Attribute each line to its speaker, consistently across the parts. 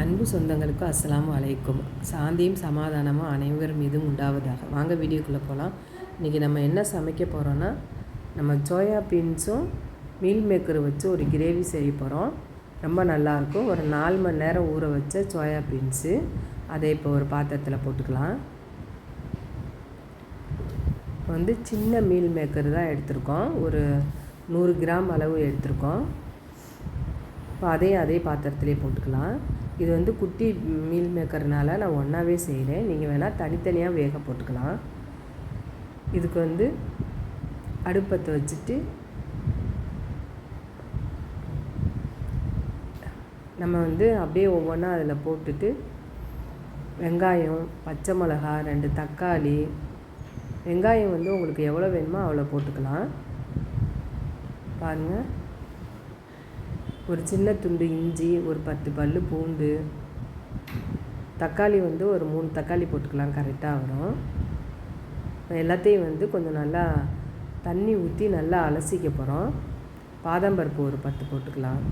Speaker 1: அன்பு சொந்தங்களுக்கு அஸ்ஸலாமு அலைக்கும். சாந்தியும் சமாதானமும் அனைவர் மீதும் உண்டாவதாக. வாங்க வீடியோக்குள்ளே போகலாம் இன்றைக்கி நம்ம என்ன சமைக்க போகிறோன்னா நம்ம சோயா பீன்ஸும் மீல் மேக்கர் வச்சு ஒரு கிரேவி செய்ய போகிறோம் ரொம்ப நல்லாயிருக்கும் ஒரு நாலு மணி நேரம் ஊற வச்ச சோயா பீன்ஸு. அதை இப்போ ஒரு பாத்திரத்தில் போட்டுக்கலாம். இப்போ வந்து சின்ன மீல் மேக்கர் தான் எடுத்திருக்கோம். ஒரு நூறு கிராம் அளவு எடுத்திருக்கோம். இப்போ அதையும் அதே பாத்திரத்திலே போட்டுக்கலாம். இது வந்து குட்டி மீல் மேக்கர்னால நான் ஒன்றாவே செய்கிறேன் நீங்கள் வேணால் தனித்தனியாக வேக போட்டுக்கலாம். இதுக்கு வந்து அடுப்பத்தை வச்சுட்டு நம்ம வந்து அப்படியே ஒவ்வொன்றா அதில் போட்டுட்டு வெங்காயம் பச்சை மிளகா ரெண்டு தக்காளி வெங்காயம் வந்து உங்களுக்கு எவ்வளோ வேணுமோ அவ்வளோ போட்டுக்கலாம். பாருங்கள் ஒரு சின்ன துண்டு இஞ்சி ஒரு பத்து பல் பூண்டு தக்காளி வந்து ஒரு மூணு தக்காளி போட்டுக்கலாம் கரெக்டாக வரும். எல்லாத்தையும் வந்து கொஞ்சம் நல்லா தண்ணி ஊற்றி நல்லா அலசிக்க போகிறோம் பாதாம் பருப்பு ஒரு பத்து போட்டுக்கலாம்.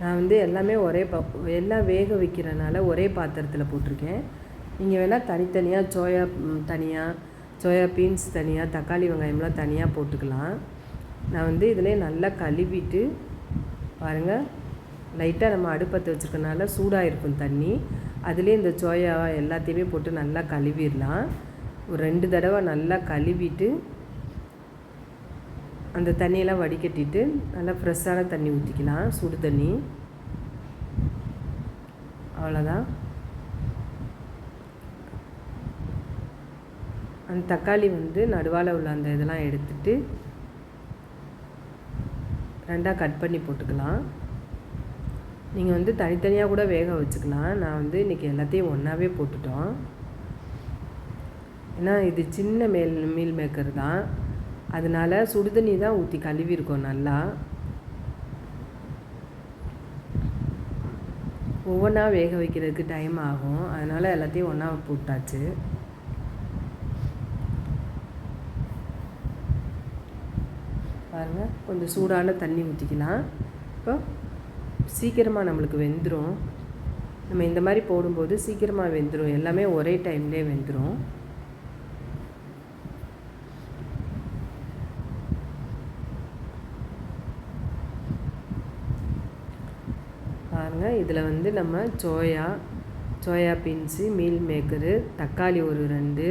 Speaker 1: நான் வந்து எல்லாமே ஒரே பா எல்லாம் வேக வைக்கிறனால ஒரே பாத்திரத்தில் போட்டிருக்கேன். நீங்கள் வேணால் தனித்தனியாக சோயா தனியாக சோயா பீன்ஸ் தனியாக தக்காளி வெங்காயம்லாம் தனியாக போட்டுக்கலாம். நான் வந்து இதிலே நல்லா கழுவிட்டு பாருங்கள் லைட்டாக நம்ம அடுப்பத்தை வச்சுருக்கனால சூடாக இருக்கும் தண்ணி. அதுலேயே இந்த சோயா எல்லாத்தையுமே போட்டு நல்லா கழுவிடலாம். ஒரு ரெண்டு தடவை நல்லா கழுவிட்டு அந்த தண்ணியெல்லாம் வடிகட்டிட்டு நல்லா ஃப்ரெஷ்ஷான தண்ணி ஊற்றிக்கலாம் சுடு தண்ணி. அவ்வளோதான். அந்த தக்காளி வந்து நடுவால் உள்ள அந்த இதெல்லாம் எடுத்துட்டு ரெண்டாக கட் பண்ணி போட்டுக்கலாம். நீங்கள் வந்து தனித்தனியாக கூட வேக வச்சுக்கலாம். நான் வந்து இன்றைக்கி எல்லாத்தையும் ஒன்றாவே போட்டுட்டோம். ஏன்னா இது சின்ன மேல் மீல் மேக்கர் தான். அதனால் சுடுதண்ணி தான் ஊற்றி கழுவிருக்கோம் நல்லா. ஒவ்வொன்றா வேக வைக்கிறதுக்கு டைம் ஆகும். அதனால் எல்லாத்தையும் ஒன்றா போட்டாச்சு. பாருங்கள் கொஞ்சம் சூடான தண்ணி ஊற்றிக்கலாம் இப்போ சீக்கிரமாக நம்மளுக்கு வெந்துடும் நம்ம இந்த மாதிரி போடும்போது சீக்கிரமாக வெந்துடும் எல்லாமே ஒரே டைம்லேயே வெந்துடும் பாருங்கள் இதில் வந்து நம்ம soya soya beans meal maker தக்காளி ஒரு ரெண்டு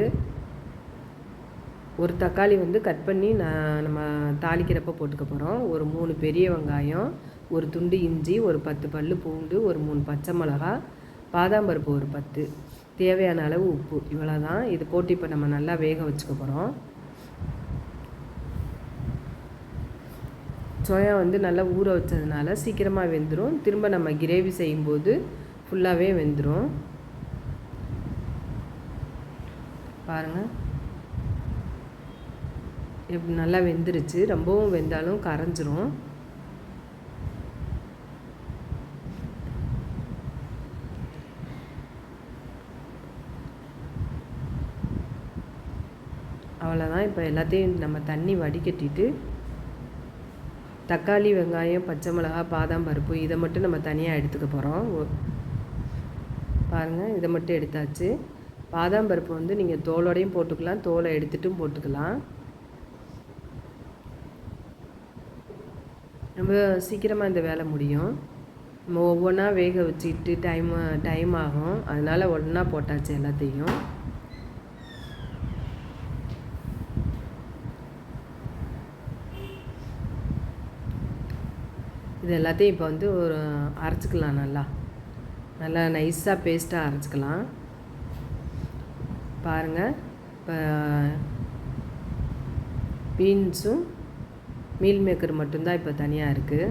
Speaker 1: ஒரு தக்காளி வந்து கட் பண்ணி நான் நம்ம தாளிக்கிறப்ப போட்டுக்க போகிறோம் ஒரு மூணு பெரிய வெங்காயம் ஒரு துண்டு இஞ்சி ஒரு பத்து பல் பூண்டு ஒரு மூணு பச்சை மிளகா பாதாம் பருப்பு ஒரு பத்து. தேவையான அளவு உப்பு. இவ்வளோ தான் இது போட்டு இப்போ நம்ம நல்லா வேக வச்சுக்க போகிறோம் சோயா வந்து நல்லா ஊற வச்சதுனால சீக்கிரமாக வெந்துடும் திரும்ப நம்ம கிரேவி செய்யும்போது ஃபுல்லாகவே வெந்துடும் பாருங்கள் நல்லா வெந்துருச்சு. ரொம்பவும் வெந்தாலும் கரைஞ்சிரும். அவ்வளோதான் இப்போ எல்லாத்தையும் நம்ம தண்ணி வடிகட்டிட்டு தக்காளி வெங்காயம் பச்சை மிளகா பாதாம் பருப்பு இதை மட்டும் நம்ம தனியாக எடுத்துக்க போகிறோம் பாருங்கள் இதை மட்டும் எடுத்தாச்சு. பாதாம் பருப்பு வந்து நீங்கள் தோலோடையும் போட்டுக்கலாம் தோலை எடுத்துட்டும் போட்டுக்கலாம். ரொம்ப சீக்கிரமாக இந்த வேலை முடியும். நம்ம ஒவ்வொன்றா வேக வச்சுட்டு டைம் டைம் ஆகும். அதனால் ஒன்றா போட்டாச்சு எல்லாத்தையும். இது எல்லாத்தையும் இப்போ வந்து ஒரு அரைச்சிக்கலாம் நல்லா. நல்லா நைஸாக பேஸ்ட்டாக அரைச்சிக்கலாம். பாருங்கள் இப்போ பீன்ஸும் மீல் மேக்கர் மட்டும்தான் இப்போ தனியாக இருக்குது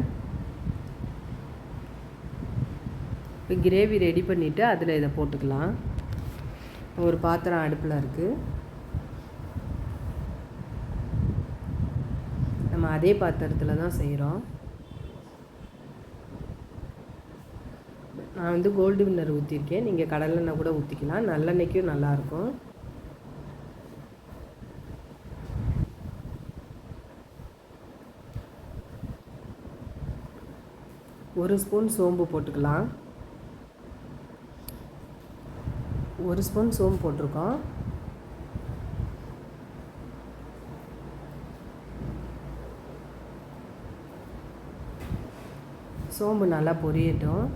Speaker 1: இப்போ கிரேவி ரெடி பண்ணிவிட்டு அதில் இதை போட்டுக்கலாம். ஒரு பாத்திரம் அடுப்பில் இருக்குது நம்ம அதே பாத்திரத்தில் தான் செய்கிறோம் நான் வந்து கோல்டு வின்னர் ஊற்றிருக்கேன் நீங்கள் கடலெண்ணெய் கூட ஊற்றிக்கலாம் நல்லெண்ணெய்க்கும் நல்லாயிருக்கும் ஒரு ஸ்பூன் சோம்பு போட்டுக்கலாம். ஒரு ஸ்பூன் சோம்பு போட்டிருக்கோம். சோம்பு நல்லா பொரியட்டும்.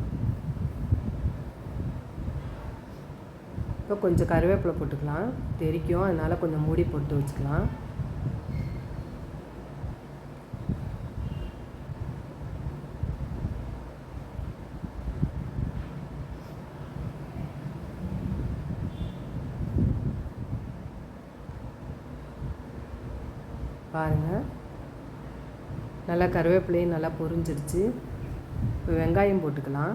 Speaker 1: இப்போ கொஞ்சம் கருவேப்பிலை போட்டுக்கலாம். தெரிக்கும் அதனால் கொஞ்சம் மூடி போட்டு வச்சுக்கலாம் பாருங்கள் நல்லா கருவேப்பிலையும் நல்லா பொரிஞ்சிருச்சு. இப்போ வெங்காயம் போட்டுக்கலாம்.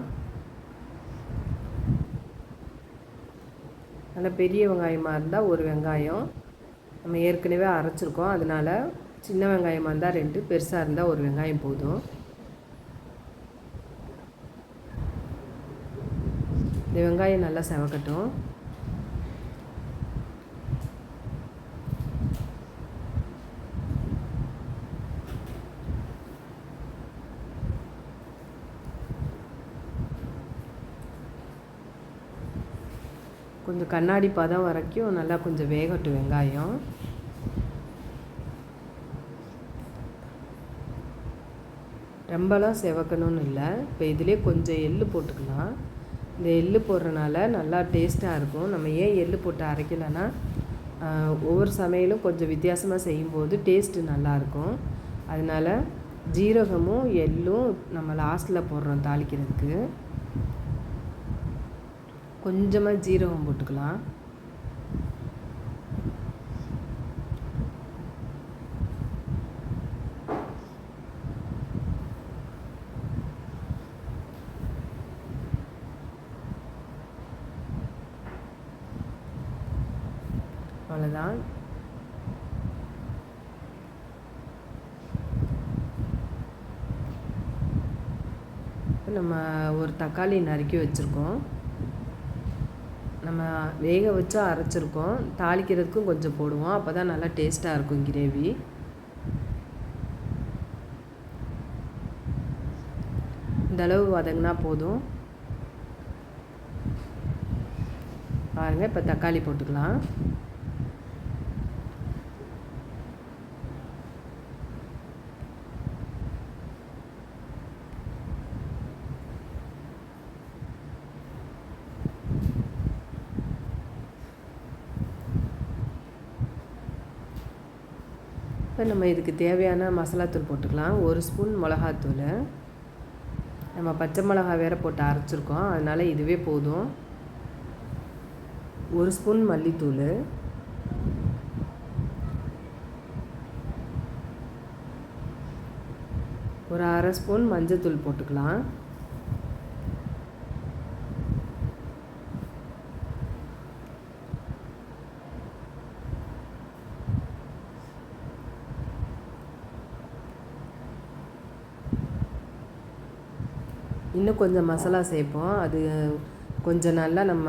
Speaker 1: நல்லா பெரிய வெங்காயமாக இருந்தால் ஒரு வெங்காயம். நம்ம ஏற்கனவே அரைச்சிருக்கோம். அதனால் சின்ன வெங்காயமாக இருந்தால் ரெண்டு பெருசாக இருந்தால் ஒரு வெங்காயம் போதும். இந்த வெங்காயம் நல்லா செவக்கட்டும். கொஞ்சம் கண்ணாடி பதம் வரைக்கும் நல்லா கொஞ்சம் வேகட்டும் வெங்காயம். ரொம்பலாம் செவக்கணும்னு இல்லை. இப்போ இதிலே கொஞ்சம் எள் போட்டுக்கலாம். இந்த எள் போடுறனால நல்லா டேஸ்ட்டாக இருக்கும். நம்ம ஏன் எள் போட்டு அரைக்கலைன்னா ஒவ்வொரு சமையலும் கொஞ்சம் வித்தியாசமாக செய்யும்போது டேஸ்ட்டு நல்லாயிருக்கும் அதனால் ஜீரகமும் எள்ளும் நம்ம லாஸ்ட்டில் போடுறோம் தாளிக்கிறதுக்கு. கொஞ்சமாக ஜீரகம் போட்டுக்கலாம். அவ்வளோதான் நம்ம ஒரு தக்காளி நறுக்கி வச்சுருக்கோம். நம்ம வேக வச்சு அரைச்சிருக்கோம். தாளிக்கிறதுக்கும் கொஞ்சம் போடுவோம். அப்போ தான் நல்லா டேஸ்ட்டாக இருக்கும் கிரேவி. இந்தளவு வதங்கினா போதும். பாருங்கள் இப்போ தக்காளி போட்டுக்கலாம். இப்போ நம்ம இதுக்கு தேவையான மசாலாத்தூள் போட்டுக்கலாம். ஒரு ஸ்பூன் மிளகாத்தூள். நம்ம பச்சை மிளகா வேறு போட்டு அரைச்சிருக்கோம். அதனால் இதுவே போதும். ஒரு ஸ்பூன் மல்லித்தூள். ஒரு அரை ஸ்பூன் மஞ்சள் தூள் போட்டுக்கலாம். இன்னும் கொஞ்சம் மசாலா சேர்ப்போம். அது கொஞ்சம் நல்லா நம்ம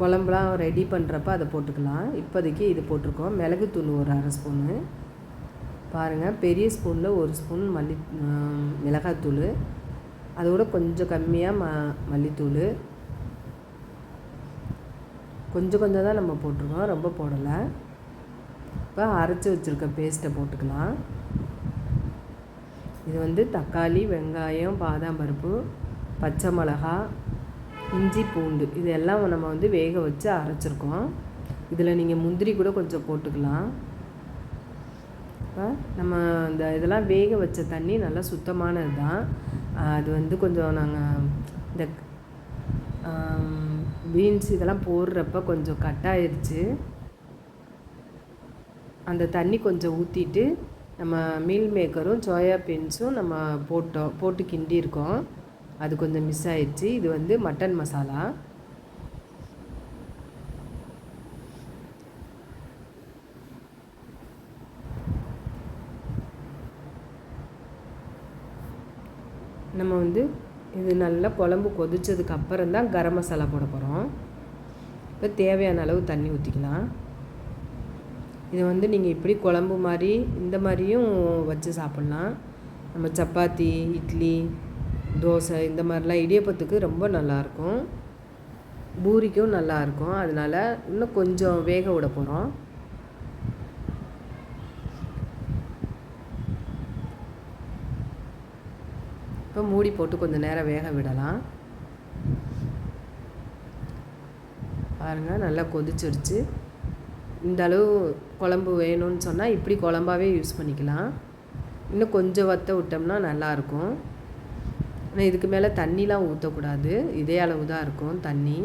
Speaker 1: குழம்புலாம் ரெடி பண்ணுறப்ப அதை போட்டுக்கலாம். இப்போதைக்கு இது போட்டிருக்கோம். மிளகுத்தூள் ஒரு அரை ஸ்பூனு. பாருங்கள் பெரிய ஸ்பூனில் ஒரு ஸ்பூன் மல்லி மிளகாத்தூள் அதோட கொஞ்சம் கம்மியாக ம மல்லித்தூள். கொஞ்சம் கொஞ்சம் தான் நம்ம போட்டிருக்கோம். ரொம்ப போடலை. இப்போ அரைச்சி வச்சுருக்க பேஸ்ட்டை போட்டுக்கலாம். இது வந்து தக்காளி வெங்காயம் பாதாம் பருப்பு பச்சை மிளகா இஞ்சி பூண்டு. இது எல்லாம் நம்ம வந்து வேக வச்சு அரைச்சிருக்கோம். இதில் நீங்கள் முந்திரி கூட கொஞ்சம் போட்டுக்கலாம். இப்போ நம்ம இந்த இதெல்லாம் வேக வச்ச தண்ணி நல்லா சுத்தமானது தான். அது வந்து கொஞ்சம் நாங்கள் இந்த பீன்ஸ் இதெல்லாம் போடுறப்ப கொஞ்சம் கட் ஆயிடுச்சு அந்த தண்ணி கொஞ்சம் ஊற்றிட்டு நம்ம மீல் மேக்கரும் சோயா பீன்ஸும் நம்ம போட்டோம் போட்டு கிண்டியிருக்கோம். அது கொஞ்சம் மிஸ் ஆயிடுச்சு. இது வந்து மட்டன் மசாலா. நம்ம வந்து இது நல்லா குழம்பு கொதிச்சதுக்கு அப்புறம் தான் கரம் மசாலா போட போகிறோம் இப்போ தேவையான அளவு தண்ணி ஊற்றிக்கலாம் இதை வந்து நீங்கள் இப்படி குழம்பு மாதிரி இந்த மாதிரியும் வச்சு சாப்பிட்லாம். நம்ம சப்பாத்தி இட்லி தோசை இந்த மாதிரிலாம் இடியப்பத்துக்கு ரொம்ப நல்லாயிருக்கும் பூரிக்கும் நல்லாயிருக்கும் அதனால் இன்னும் கொஞ்சம் வேக விட போகிறோம் இப்போ மூடி போட்டு கொஞ்சம் நேரம் வேக விடலாம். பாருங்கள் நல்லா கொதிச்சிருச்சு. இந்த அளவு குழம்பு வேணும்னு சொன்னால் இப்படி குழம்பாவே யூஸ் பண்ணிக்கலாம். இன்னும் கொஞ்சம் வற்ற விட்டோம்னா நல்லாயிருக்கும். ஆனால் இதுக்கு மேலே தண்ணிலாம் ஊற்றக்கூடாது இதே அளவு தான் இருக்கும் தண்ணி.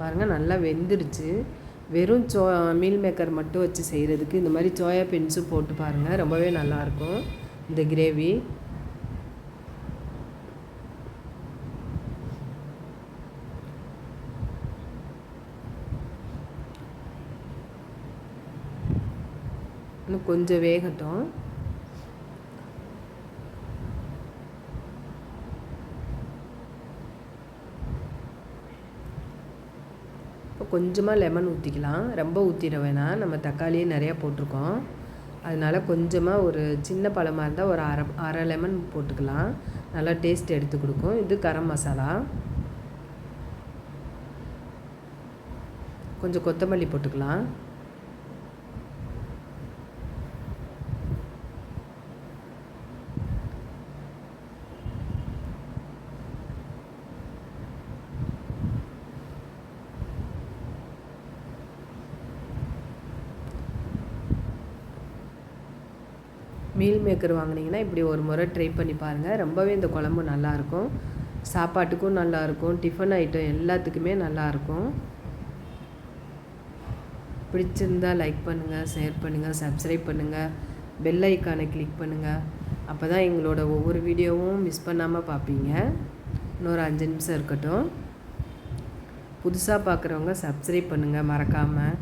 Speaker 1: பாருங்கள் நல்லா வெந்துருச்சு வெறும் சோ மீல் மேக்கர் மட்டும் வச்சு செய்கிறதுக்கு இந்த மாதிரி சோயா பீன்ஸும் போட்டு பாருங்கள் ரொம்பவே நல்லாயிருக்கும். இந்த கிரேவி. கொஞ்சம் வேகட்டும். இப்போ கொஞ்சமாக லெமன் ஊற்றிக்கலாம் ரொம்ப ஊற்றிட வேணாம். நம்ம தக்காளியே நிறையா போட்டிருக்கோம். அதனால் கொஞ்சமாக ஒரு சின்ன பழமாக இருந்தால் ஒரு அரை அரை லெமன் போட்டுக்கலாம். நல்லா டேஸ்ட் எடுத்து கொடுக்கும். இது கரம் மசாலா. கொஞ்சம் கொத்தமல்லி போட்டுக்கலாம். மீல் மேக்கர் வாங்கினீங்கன்னா இப்படி ஒரு முறை ட்ரை பண்ணி பாருங்கள் ரொம்பவே இந்த குழம்பு நல்லாயிருக்கும். சாப்பாட்டுக்கும் நல்லாயிருக்கும். டிஃபன் ஐட்டம் எல்லாத்துக்குமே நல்லாயிருக்கும். பிடிச்சிருந்தா லைக் பண்ணுங்கள் ஷேர் பண்ணுங்கள் சப்ஸ்கிரைப் பண்ணுங்கள் பெல் ஐக்கானை கிளிக் பண்ணுங்கள் அப்போ தான் எங்களோட ஒவ்வொரு வீடியோவும் மிஸ் பண்ணாமல் பார்ப்பீங்க இன்னொரு அஞ்சு நிமிஷம் இருக்கட்டும். புதுசாக பார்க்குறவங்க சப்ஸ்கிரைப் பண்ணுங்கள் மறக்காமல்